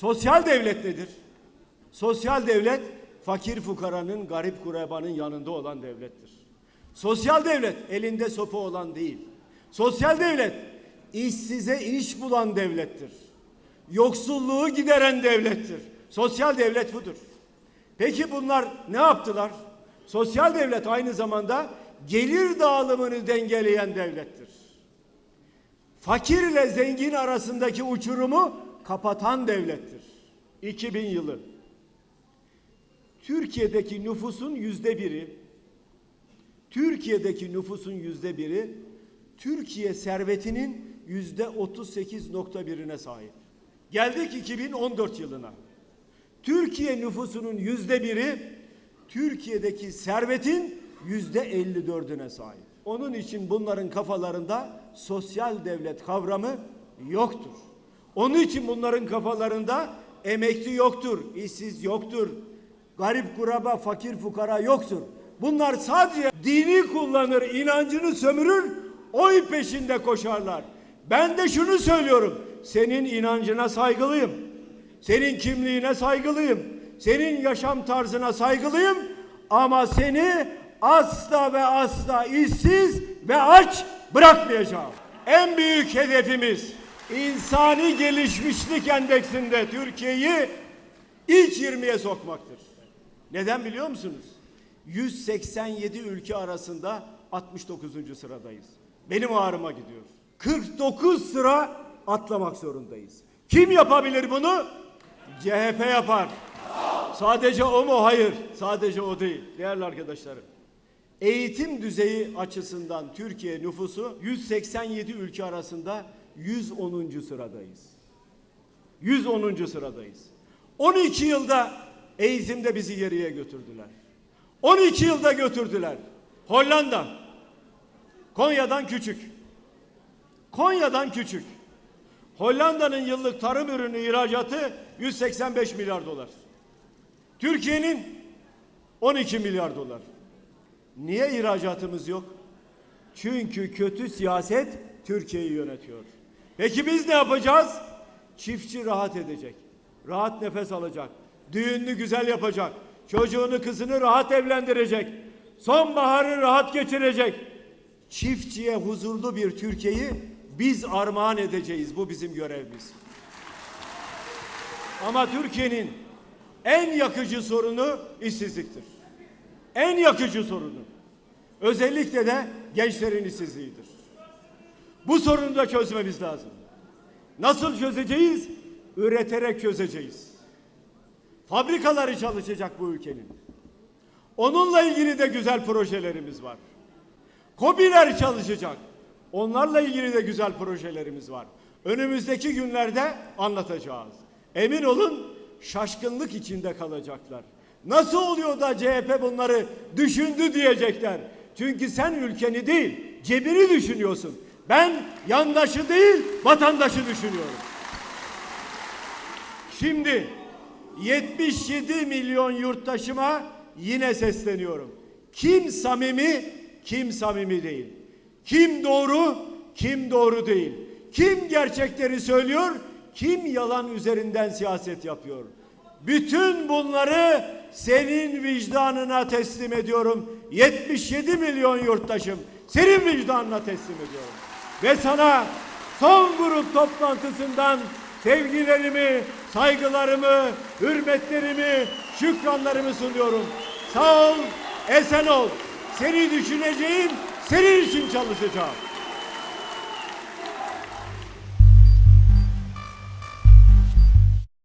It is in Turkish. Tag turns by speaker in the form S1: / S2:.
S1: Sosyal devlet nedir? Sosyal devlet fakir fukaranın, garip kurebanın yanında olan devlettir. Sosyal devlet elinde sopa olan değil. Sosyal devlet işsize iş bulan devlettir. Yoksulluğu gideren devlettir. Sosyal devlet budur. Peki bunlar ne yaptılar? Sosyal devlet aynı zamanda gelir dağılımını dengeleyen devlettir. Fakir ile zengin arasındaki uçurumu kapatan devlettir. 2000 yılı. Türkiye'deki nüfusun yüzde biri, Türkiye'deki nüfusun yüzde biri, Türkiye servetinin yüzde 38.1'ine sahip. Geldik 2014 yılına. Türkiye nüfusunun yüzde biri, Türkiye'deki servetin yüzde 54'üne sahip. Onun için bunların kafalarında sosyal devlet kavramı yoktur. Onun için bunların kafalarında emekli yoktur, işsiz yoktur, garip kuraba, fakir fukara yoktur. Bunlar sadece dini kullanır, inancını sömürür, oy peşinde koşarlar. Ben de şunu söylüyorum, senin inancına saygılıyım. Senin kimliğine saygılıyım. Senin yaşam tarzına saygılıyım. Ama seni asla ve asla işsiz ve aç bırakmayacağım. En büyük hedefimiz insani gelişmişlik endeksinde Türkiye'yi ilk 20'ye sokmaktır. Neden biliyor musunuz? 187 ülke arasında 69. sıradayız. Benim ağrıma gidiyor. 49 sıra atlamak zorundayız. Kim yapabilir bunu? CHP yapar. Sadece o mu? Hayır. Sadece o değil. Değerli arkadaşlarım. Eğitim düzeyi açısından Türkiye nüfusu 187 ülke arasında 110. sıradayız. 110. sıradayız. 12 yılda eğitimde bizi geriye götürdüler. 12 yılda götürdüler. Hollanda Konya'dan küçük. Konya'dan küçük. Hollanda'nın yıllık tarım ürünü ihracatı 185 milyar dolar. Türkiye'nin 12 milyar dolar. Niye ihracatımız yok? Çünkü kötü siyaset Türkiye'yi yönetiyor. Peki biz ne yapacağız? Çiftçi rahat edecek. Rahat nefes alacak. Düğününü güzel yapacak. Çocuğunu kızını rahat evlendirecek. Sonbaharı rahat geçirecek. Çiftçiye huzurlu bir Türkiye'yi biz armağan edeceğiz. Bu bizim görevimiz. Ama Türkiye'nin en yakıcı sorunu işsizliktir. En yakıcı sorunu. Özellikle de gençlerin işsizliğidir. Bu sorunu da çözmemiz lazım. Nasıl çözeceğiz? Üreterek çözeceğiz. Fabrikaları çalışacak bu ülkenin. Onunla ilgili de güzel projelerimiz var. Kobiler çalışacak. Onlarla ilgili de güzel projelerimiz var. Önümüzdeki günlerde anlatacağız. Emin olun şaşkınlık içinde kalacaklar. Nasıl oluyor da CHP bunları düşündü diyecekler. Çünkü sen ülkeni değil, cebini düşünüyorsun. Ben yandaşı değil, vatandaşı düşünüyorum. Şimdi 77 milyon yurttaşıma yine sesleniyorum. Kim samimi, kim samimi değil. Kim doğru, kim doğru değil. Kim gerçekleri söylüyor, kim yalan üzerinden siyaset yapıyor. Bütün bunları senin vicdanına teslim ediyorum. 77 milyon yurttaşım senin vicdanına teslim ediyorum. Ve sana son grup toplantısından sevgilerimi, saygılarımı, hürmetlerimi, şükranlarımı sunuyorum. Sağ ol, esen ol. Seni düşüneceğim, senin için çalışacağım.